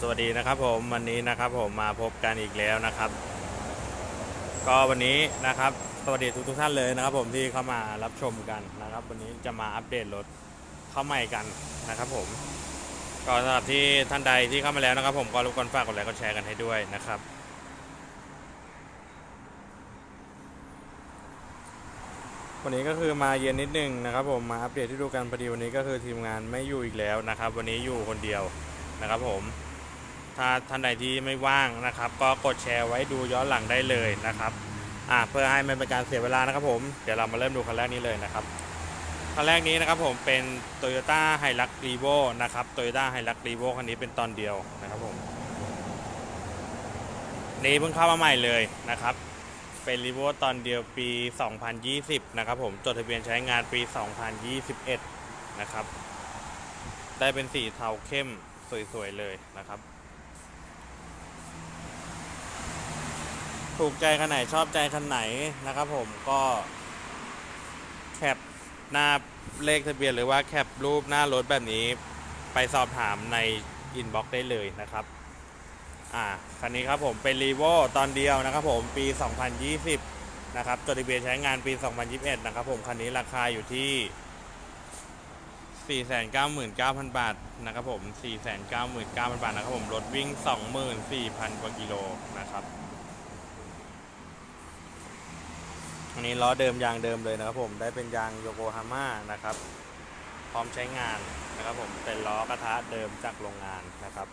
สวัสดีนะครับผมวันนี้นะครับผมมาพบกันอีกแล้วนะครับ ก็วันนี้นะครับสวัสดีทุกทุกท่านเลยนะครับ ผมที่เข้ามารับชมกันนะครับ วันนี้จะมาอัปเดตรถเข้าใหม่กันนะครับ ผมก็สำหรับที่ท่านใดที่เข้ามาแล้วนะครับ ผมก็รบกวนฝากกดไลค์กดแชร์กันให้ด้วยนะครับวันนี้ก็คือมาเย็นนิดนึงนะครับ ผมมาอัปเดตที่ดูกันพอดีวันนี้ก็คือทีมงานไม่อยู่อีกแล้วนะครับ วันนี้อยู่คนเดียว นะครับผม ถ้าท่านใดที่ไม่ว่างนะครับ ก็กดแชร์ไว้ดูย้อนหลังได้เลยนะครับอ่าเพื่อให้ไม่เป็นการเสียเวลานะครับผม เดี๋ยวเรามาเริ่มดูคันแรกนี้เลยนะครับคันแรกนี้นะครับผมเป็น Toyota h i l u x r e v o นะครับ Toyota h i l u x r e v o คันนี้เป็นตอนเดียวนะครับผมนี่เพิ่งเข้ามาใหม่เลยนะครับ เป็นรีโวตอนเดียวปี 2020 นะครับผมจดทะเบียนใช้งานปี 2021 นะครับ ได้เป็นสีเทาเข้ม สวยๆเลยนะครับ ถูกใจคันไหนชอบใจคันไหนนะครับผมก็แคปหน้าเลขทะเบียนหรือว่าแคปรูปหน้ารถแบบนี้ ไปสอบถามในอินบ็อกซ์ได้เลยนะครับ อ่า คันนี้ครับผมเป็นรีโวตอนเดียวนะครับผมปี 2020 นะครับจดทะเบียนใช้งานปี 2021 นะครับผม คันนี้ราคาอยู่ที่ 499,000 บาทนะครับผม 499,000 บาทนะครับผมรถวิ่ง 24,000 กว่ากิโลนะครับอันนี้ล้อเดิมยางเดิมเลยนะครับผมได้เป็นยางโยโกฮาม่านะครับ พร้อมใช้งานนะครับผมเป็นล้อกระทะเดิมจากโรงงานนะครับ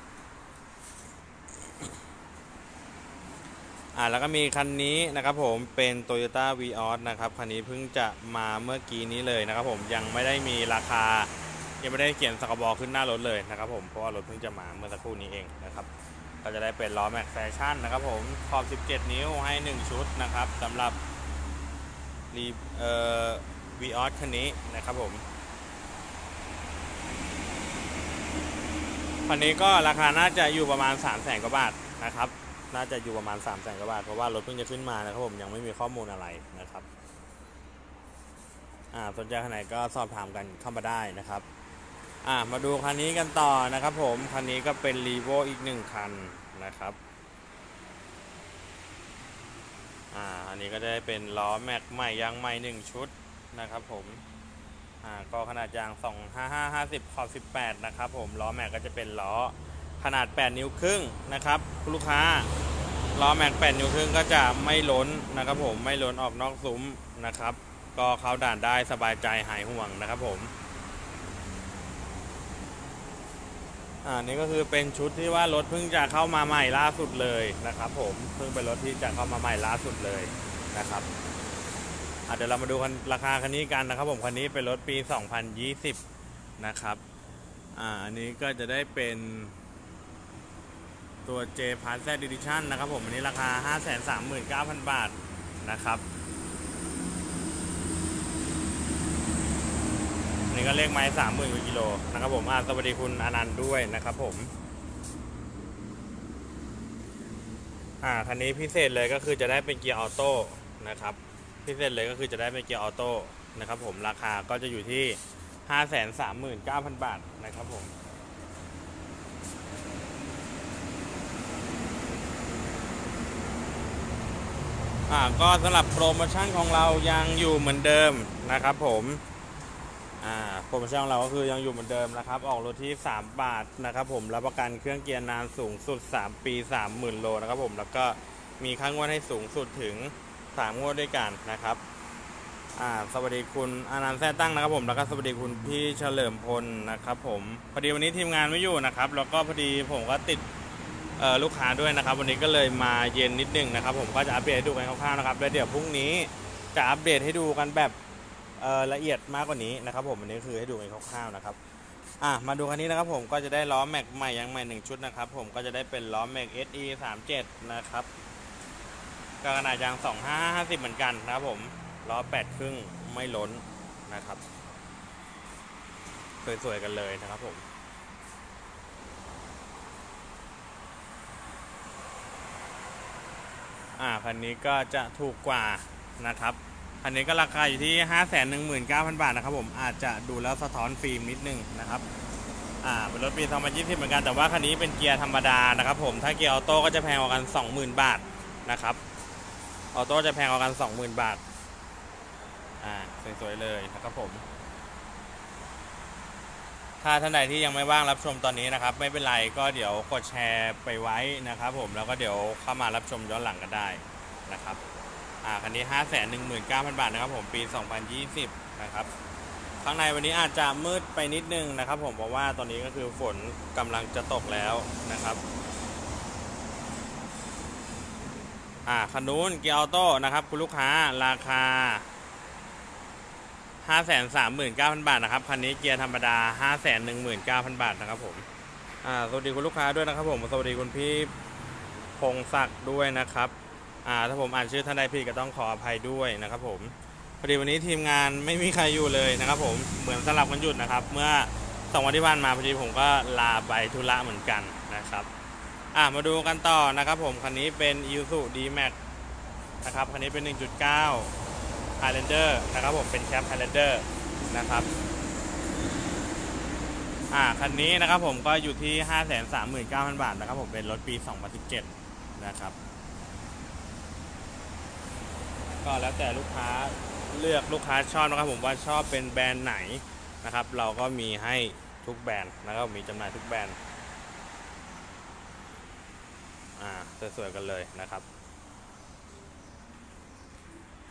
อ่าแล้วก็มีคันนี้นะครับผมเป็น Toyota v ีออนะครับคันนี้เพิ่งจะมาเมื่อกี้นี้เลยนะครับผมยังไม่ได้มีราคา ยังไม่ได้เขียนสกบอขึ้นหน้ารถเลยนะครับผมเพราะว่ารถเพิ่งจะมาเมื่อสักครู่นี้เองนะครับก็จะได้เป็นล้อแม็กแฟชั่นนะครับผมขอบ 17 นิ้วให้ 1 ชุดนะครับสำหรับรีเอ่อวีออคันนี้นะครับผมคันนี้ก็ราคาน่าจะอยู่ประมาณ 3 0 0แสนกว่าบาทนะครับ น่าจะอยู่ประมาณ3 0 0แสนกว่าบาท เพราะว่ารถเพิ่งจะขึ้นมานะครับผมยังไม่มีข้อมูลอะไรนะครับอ่าสนใจคันไหนก็สอบถามกันเข้ามาได้นะครับอ่ามาดูคันนี้กันต่อนะครับผมคันนี้ก็เป็นรีโวอีกหนึ่งคันนะครับอ่าอันนี้ก็ได้เป็นล้อแม็กใหม่ยางใหม่หนึ่งชุดนะครับผมอ่าก็ขนาดยาง 2 5 5 50ขอบ 18 นะครับผมล้อแม็กก็จะเป็นล้อขนาด 8 นิ้วครึ่งนะครับคุณลูกค้า ล้อแม็ก8นิ้วครึ่งก็จะไม่ล้นนะครับผมไม่ล้นออกนอกซุ้มนะครับ ก็เข้าด่านได้สบายใจหายห่วงนะครับผมอ่านี่ก็คือเป็นชุดที่ว่ารถเพิ่งจะเข้ามาใหม่ล่าสุดเลยนะครับ ผมเพิ่งเป็นรถที่จะเข้ามาใหม่ล่าสุดเลยนะครับอะเดี๋ยวเรามาดูกันราคาคันนี้กันนะครับ ผมคันนี้เป็นรถปี 2020 นะครับอ่าอันนี้ก็จะได้เป็น ตัว J p a s s Edition นะครับผมอันนี้ราคา 539,000 บาทนะครับอันนี้ก็เลขไม้30,000กว่ากิโลนะครับผมอาสวัสดีคุณอนันต์ด้วยนะครับผม อ่าคันนี้พิเศษเลยก็คือจะได้เป็นเกียร์ออโต้นะครับ พิเศษเลยก็คือจะได้เป็นเกียร์ออโต้นะครับผมราคาก็จะอยู่ที่ 539,000 บาทนะครับผม อ่าก็สำหรับโปรโมชั่นของเรายังอยู่เหมือนเดิมนะครับผมอ่าโปรโมชั่นของเราก็คือยังอยู่เหมือนเดิมนะครับ ออกรถที่ 3 บาทนะครับผมรับประกันเครื่องเกียร์นานสูงสุด 3 ปี 30,000 โลนะครับผมแล้วก็มีค่างวดให้สูงสุดถึง 3 งวดด้วยกันนะครับอ่าสวัสดีคุณอานันต์แท้ตั้งนะครับผมแล้วก็สวัสดีคุณพี่เฉลิมพลนะครับผมพอดีวันนี้ทีมงานไม่อยู่นะครับ แล้วก็พอดีผมก็ติด ลูกค้าด้วยนะครับวันนี้ก็เลยมาเย็นนิดนึงนะครับผมก็จะอัปเดตให้ดูกันคร่าวๆนะครับแล้วเดี๋ยวพรุ่งนี้จะอัปเดตให้ดูกันแบบละเอียดมากกว่านี้นะครับผมอันนี้คือให้ดูกันคร่าวๆนะครับอะมาดูคันนี้นะครับผมก็จะได้ล้อแม็กใหม่ยังใหม่หนึ่งชุดนะครับผมก็จะได้เป็นล้อแม็ก SE 37นะครับก็ขนาดยาง2550 เหมือนกันนะครับผมล้อ8ครึ่งไม่ล้นนะครับสวยๆกันเลยนะครับผม อ่าคันนี้ก็จะถูกกว่านะครับคันนี้ก็ราคาอยู่ที่ 5 1 9 0 0 0 บาทนะครับผมอาจจะดูแล้วสะท้อนฟิล์มนิดนึงนะครับอ่าเป็นรถปี2020เหมือนกันแต่ว่าคันนี้เป็นเกียร์ธรรมดานะครับผมถ้าเกียร์ออโต้ก็จะแพงกว่ากัน 20,000 บาทนะครับออโต้จะแพงกว่ากัน 20,000 บาทอ่าสวยๆเลยนะครับผม ถ้าท่านใดที่ยังไม่ว่างรับชมตอนนี้นะครับ ไม่เป็นไรก็เดี๋ยวกดแชร์ไปไว้นะครับ ผมแล้วก็เดี๋ยวเข้ามารับชมย้อนหลังกันได้นะครับอ่าคันนี้ 5 1 9 0 0 0 บาทนะครับผมปี 2020 นะครับข้างในวันนี้อาจจะมืดไปนิดนึงนะครับ ผมเพราะว่าตอนนี้ก็คือฝนกำลังจะตกแล้วนะครับอ่าคันนู้นเกียร์ออโต้นะครับ คุณลูกค้าราคา 539,000บาทนะครับคันนี้เกียร์ธรรมดา519,000บาทนะครับผมอ่าสวัสดีคุณลูกค้าด้วยนะครับผมสวัสดีคุณพี่พงศักดิ์ด้วยนะครับอ่าถ้าผมอ่านชื่อท่านใดผิดก็ต้องขออภัยด้วยนะครับผมพอดีวันนี้ทีมงานไม่มีใครอยู่เลยนะครับผมเหมือนสลับกันหยุดนะครับ เมื่อสองวันที่ผ่านมาพอดีผมก็ลาไปธุระเหมือนกันนะครับอ่ามาดูกันต่อนะครับผมคันนี้เป็น i s u D-Max นะครับคันนี้เป็น 1.9 Highlander นะครับผมเป็นแคป Highlander นะครับอ่าคันนี้นะครับผมก็อยู่ที่ 539,000 บาทนะครับผมเป็นรถปี 2017 นะครับ ก็แล้วแต่ลูกค้าเลือกลูกค้าชอบนะครับผมว่าชอบเป็นแบรนด์ไหนนะครับ เราก็มีให้ทุกแบรนด์นะครับมีจำหน่ายทุกแบรนด์อ่าสวยๆกันเลยนะครับ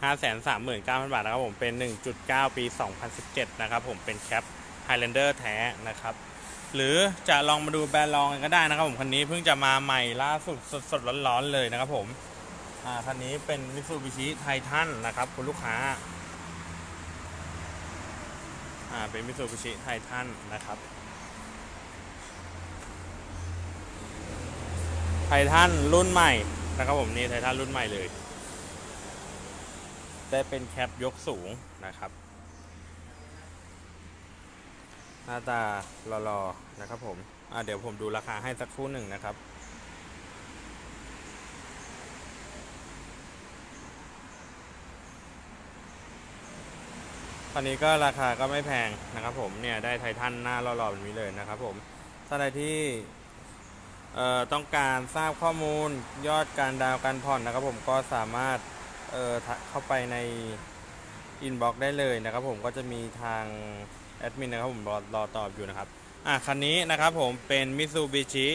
539,000 บาทนะครับผมเป็น 1.9 ปี 2017 นะครับผมเป็นแคป Highlander แท้นะครับ หรือจะลองมาดูแบรนด์ลองกันก็ได้นะครับผม คันนี้เพิ่งจะมาใหม่ล่าสุดสดๆร้อนๆเลยนะครับผม อ่า คันนี้เป็น Mitsubishi Titan นะครับ คุณลูกค้า อ่า เป็น Mitsubishi Titan นะครับไททันรุ่นใหม่นะครับผมนี่ไททันรุ่นใหม่เลย ได้เป็นแคปยกสูงนะครับ หน้าตารอๆนะครับผมเดี๋ยวผมดูราคาให้สักครู่หนึ่งนะครับคันนี้ก็ราคาก็ไม่แพงนะครับผมเนี่ยได้ไททันหน้าหล่อๆแบบนี้เลยนะครับผมถ้าใดที่เอ่อต้องการทราบข้อมูลยอดการดาวน์การผ่อนนะครับผมก็สามารถ เออเข้าไปในอินบ็อกซ์ได้เลยนะครับผมก็จะมีทางแอดมินนะครับผมรอรอตอบอยู่นะครับอะคันนี้นะครับผมเป็น Mitsubishi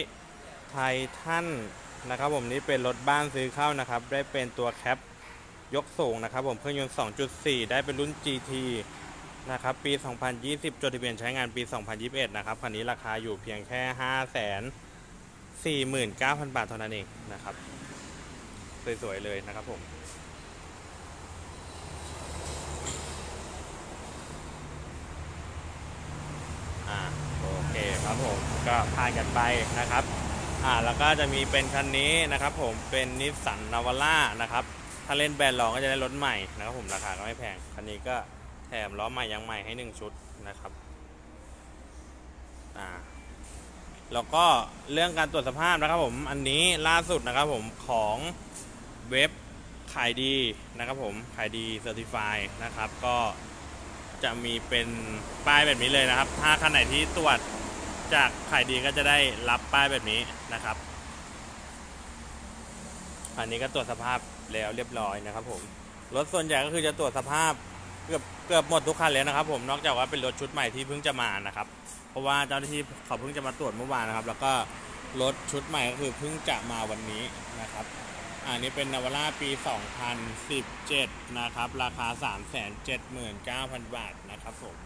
Titan นะครับผมนี่เป็นรถบ้านซื้อเข้านะครับ ได้เป็นตัวแคปยกสูงนะครับผมเครื่องยนต์ 2.4 ได้เป็นรุ่น GT นะครับปี 2020 จดทะเบียนใช้งานปี 2021 นะครับคันนี้ราคาอยู่เพียงแค่ 5 49,000 บาทเท่านั้นเองนะครับ สวย ๆ เลยนะครับผม อ่าโอเครับผมก็ผ่านกันไปนะครับอ่าแล้วก็จะมีเป็นคันนี้นะครับ ผมเป็นนิสสันนาวาร่านะครับถ้าเล่นแบรนด์รองก็จะได้รถใหม่นะครับผมราคาก็ไม่แพงคันนี้ก็แถมล้อใหม่ยางใหม่ให้หนึ่งชุดนะครับอ่าแล้วก็เรื่องการตรวจสภาพนะครับผมอันนี้ล่าสุดนะครับผมของเว็บขายดีนะครับผมขายดีเซอร์ติฟายนะครับก็จะมีเป็นป้ายแบบนี้เลยนะครับ ถ้าคันไหนที่ตรวจ จากขายดีก็จะได้รับป้ายแบบนี้นะครับ อันนี้ก็ตรวจสภาพแล้วเรียบร้อยนะครับ ผม รถส่วนใหญ่ก็คือจะตรวจสภาพเกือบเกือบหมดทุกคันแล้วนะครับ ผมนอกจากว่าเป็นรถชุดใหม่ที่เพิ่งจะมานะครับ เพราะว่าเจ้าหน้าที่เขาเพิ่งจะมาตรวจเมื่อวานนะครับ แล้วก็รถชุดใหม่ก็คือเพิ่งจะมาวันนี้นะครับอันนี้เป็นนาวาร่าปี 2017 นะครับ ราคา 379,000 บาทนะครับผม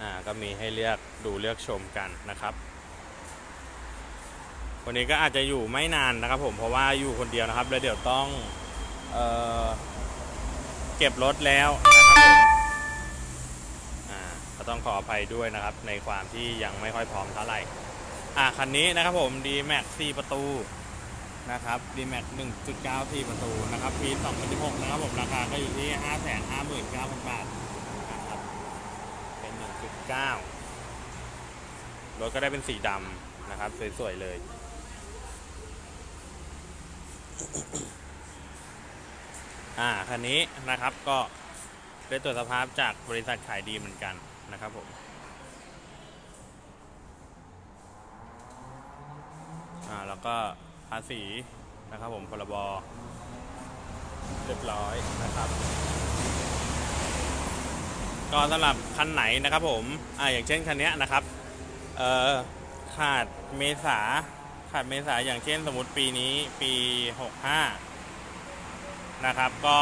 อ่าก็มีให้เลือกดูเลือกชมกันนะครับ วันนี้ก็อาจจะอยู่ไม่นานนะครับผมเพราะว่าอยู่คนเดียวนะครับ แล้วเดี๋ยวต้องเออเก็บรถแล้วนะครับผมอ่าก็ต้องขออภัยด้วยนะครับ ในความที่ยังไม่ค่อยพร้อมเท่าไหร่อ่าคันนี้นะครับผม D Max 4 ประตูนะครับ D Max 1.9 4 ประตูนะครับปี2016 นะครับผมราคาก็อยู่ที่ 559,000 บาท 9รถก็ได้เป็นสีดำนะครับ สวย ๆ เลย อ่า คันนี้นะครับก็ได้ตรวจสภาพจากบริษัทขายดีเหมือนกันนะครับผมอ่าแล้วก็ภาษีนะครับผมพรบเรียบร้อยนะครับ ก็สำหรับคันไหนนะครับผมอ่าอย่างเช่นคันนี้นะครับเอ่อขาดเมษาขาดเมษาอย่างเช่นสมมติปีนี้ปี 65 นะครับ ก็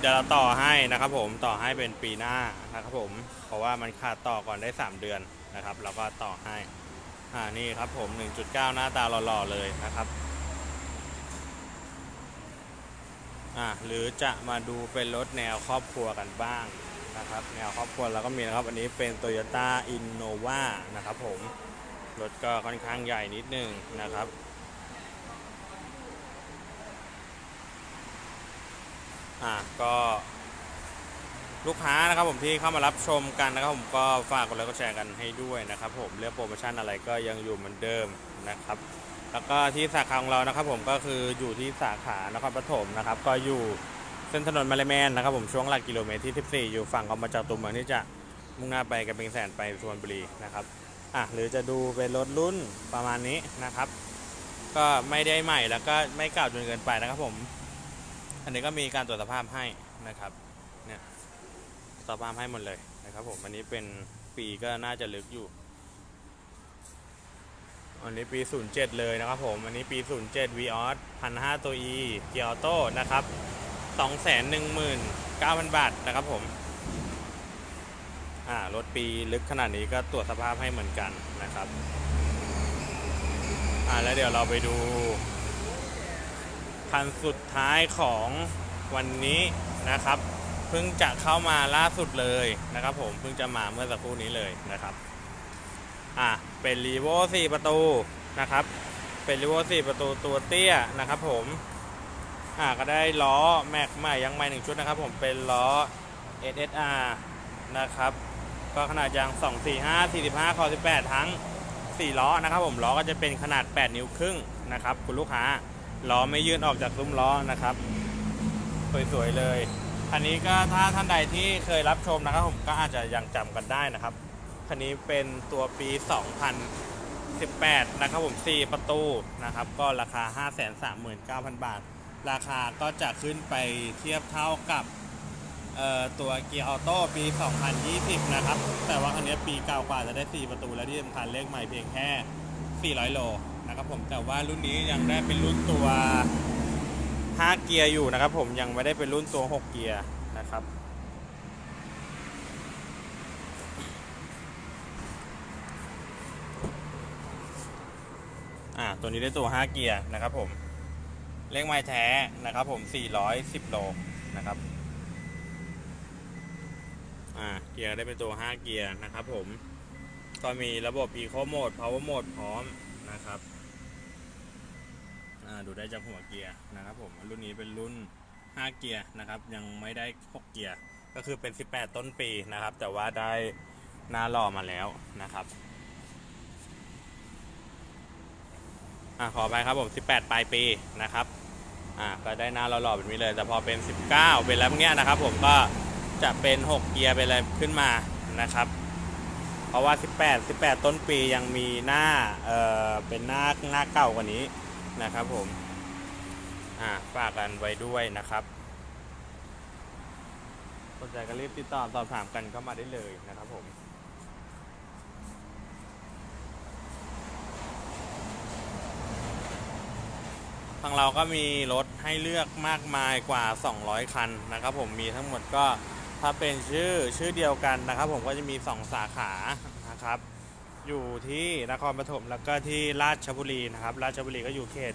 เดี๋ยวเราต่อให้นะครับผมต่อให้เป็นปีหน้านะครับผม เพราะว่ามันขาดต่อก่อนได้ 3 เดือนนะครับเราก็ต่อให้อ่านี่ครับผม 1.9 หน้าตาหล่อๆเลยนะครับอ่าหรือจะมาดูเป็นรถแนวครอบครัวกันบ้าง นะครับแนวครอบครัวเราก็มีนะครับ อันนี้เป็น Toyota Innova นะครับผมรถก็ค่อนข้างใหญ่นิดนึงนะครับอะก็ลูกค้านะครับผมที่เข้ามารับชมกันนะครับผมก็ฝากกดไลค์กดแชร์กันให้ด้วยนะครับ ผมเรื่องโปรโมชั่นอะไรก็ยังอยู่เหมือนเดิมนะครับ แล้วก็ที่สาขาของเรานะครับผมก็คืออยู่ที่สาขานครปฐมนะครับ ก็อยู่ เส้นถนนมาเลแมนนะครับผมช่วงหลักกิโลเมตรที่ 14 อยู่ฝั่งออกมาจากตัวเมืองที่จะมุ่งหน้าไปกระเบงแสนไปสุพรรณบุรีนะครับอะหรือจะดูเป็นรถรุ่นประมาณนี้นะครับ ก็ไม่ได้ใหม่แล้วก็ไม่เก่าจนเกินไปนะครับผม อันนี้ก็มีการตรวจสภาพให้นะครับเนี่ยตรวจสภาพให้หมดเลยนะครับผมอันนี้เป็นปีก็น่าจะลึกอยู่ อันนี้ปี 07 เลยนะครับผม อันนี้ปี 07 v ีออสพันห้าตัว e เกียร์ออโต้นะครับ 219,000 บาทนะครับผม อ่ารถปีลึกขนาดนี้ก็ตรวจสภาพให้เหมือนกันนะครับ อ่าแล้วเดี๋ยวเราไปดู คันสุดท้ายของวันนี้นะครับ เพิ่งจะเข้ามาล่าสุดเลยนะครับผม เพิ่งจะมาเมื่อสักครู่นี้เลยนะครับ อะเป็นรีโว4ประตูนะครับ เป็นรีโว4ประตูตัวเตี้ยนะครับผม อะก็ได้ล้อแม็กใหม่ยังใหม่หนึ่งชุดนะครับ ผมเป็นล้อ SSR นะครับ ก็ขนาดยาง 245 45คอ18 ทั้ง 4 ล้อนะครับ ผมล้อก็จะเป็นขนาด 8 นิ้วครึ่งนะครับ คุณลูกค้าล้อไม่ยื่นออกจากซุ้มล้อนะครับ สวยๆเลยคันนี้ก็ถ้าท่านใดที่เคยรับชมนะครับ ผมก็อาจจะยังจำกันได้นะครับคันนี้เป็นตัวปี 2018 นะครับผม 4 ประตูนะครับ ก็ราคา 539,000 บาท ราคาก็จะขึ้นไปเทียบเท่ากับตัวเกียร์ออโต้ปี 2020 นะครับ แต่ว่าคันนี้ปีเก่ากว่าจะได้ 4 ประตูและที่สำคัญเลขใหม่เพียงแค่ 400 โลนะครับผมแต่ว่ารุ่นนี้ยังได้เป็นรุ่นตัว 5 เกียร์อยู่นะครับผมยังไม่ได้เป็นรุ่นตัว 6 เกียร์นะครับอ่าตัวนี้ได้ตัว 5 เกียร์นะครับผม เลขไม้แท้นะครับ ผม 410 โลนะครับ อ่า เกียร์ได้เป็นตัว 5 เกียร์นะครับ ผม ก็มีระบบ Eco Mode Power Mode พร้อมนะครับ อ่า ดูได้จากหัวเกียร์นะครับ ผม รุ่นนี้เป็นรุ่น 5 เกียร์นะครับ ยังไม่ได้ 6 เกียร์ ก็คือเป็น 18 ต้นปีนะครับ แต่ว่าได้หน้าหล่อมาแล้วนะครับ อ่าขอไปครับผม 18 ปลายปีนะครับอ่าก็ได้หน้าหล่อๆแบบนี้เลย แต่พอเป็น 19 เป็นแล้วเนี้ยนะครับ ผมก็จะเป็น 6 เกียร์ไปเลยขึ้นมานะครับ เพราะว่า 18 18 ต้นปียังมีหน้าเอ่อเป็นหน้าหน้าเก่ากว่านี้นะครับผมอ่าฝากกันไว้ด้วยนะครับสนใจก็รีบติดต่อสอบถามกันเข้ามาได้เลยนะครับผม ทางเราก็มีรถให้เลือกมากมายกว่า 200 คันนะครับ ผมมีทั้งหมดก็ถ้าเป็นชื่อชื่อเดียวกันนะครับ ผมก็จะมี 2 สาขานะครับ อยู่ที่นครปฐมแล้วก็ที่ราชบุรีนะครับ ราชบุรีก็อยู่เขต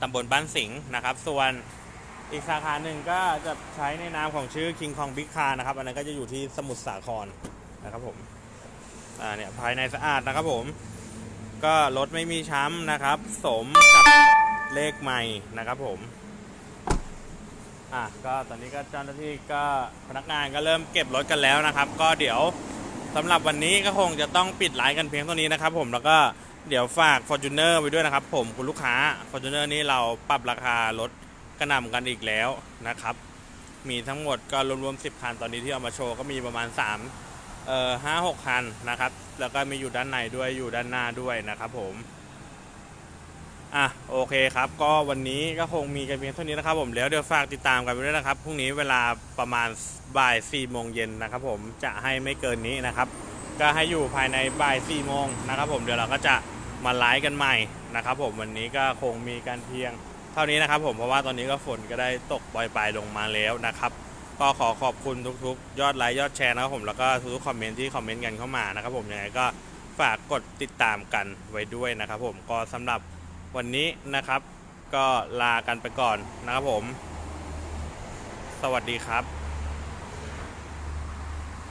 ตำบลบ้านสิงห์นะครับ ส่วนอีกสาขาหนึ่งก็จะใช้ในนามของชื่อ King Kong Big Car นะครับ อันนั้นก็จะอยู่ที่สมุทรสาครนะครับผม อ่าเนี่ยภายในสะอาดนะครับผม ก็รถไม่มีช้ำนะครับ สมกับเลขใหม่นะครับผม อะก็ตอนนี้ก็เจ้าหน้าที่ก็พนักงานก็เริ่มเก็บรถกันแล้วนะครับ ก็เดี๋ยวสำหรับวันนี้ก็คงจะต้องปิดไลฟ์กันเพียงเท่านี้นะครับ ผมแล้วก็เดี๋ยวฝาก Fortuner ไว้ด้วยนะครับ ผมคุณลูกค้า Fortuner นี่เราปรับราคารถกระหน่ำกันอีกแล้วนะครับ มีทั้งหมดก็รวมๆ10คันตอนนี้ที่เอามาโชว์ก็มีประมาณ 3 เอ่อห้าหกคันนะครับ แล้วก็มีอยู่ด้านในด้วยอยู่ด้านหน้าด้วยนะครับผมอะโอเคครับ ก็วันนี้ก็คงมีกันเพียงเท่านี้นะครับผมแล้วเดี๋ยวฝากติดตามกันไปด้วยนะครับพรุ่งนี้เวลาประมาณบ่าย4โมงเย็นนะครับผมจะให้ไม่เกินนี้นะครับ ก็ให้อยู่ภายในบ่าย4โมงนะครับผมเดี๋ยวเราก็จะมาไลฟ์กันใหม่นะครับผมวันนี้ก็คงมีกันเพียงเท่านี้นะครับผมเพราะว่าตอนนี้ก็ฝนก็ได้ตกปล่อยๆลงมาแล้วนะครับ ก็ขอขอบคุณทุกๆ ยอดไลค์ยอดแชร์นะครับผมแล้วก็ทุกๆคอมเมนต์ที่คอมเมนต์กันเข้ามานะครับผมยังไงก็ฝากกดติดตามกันไว้ด้วยนะครับผมก็สำหรับวันนี้นะครับ ก็ลากันไปก่อนนะครับผม สวัสดีครับ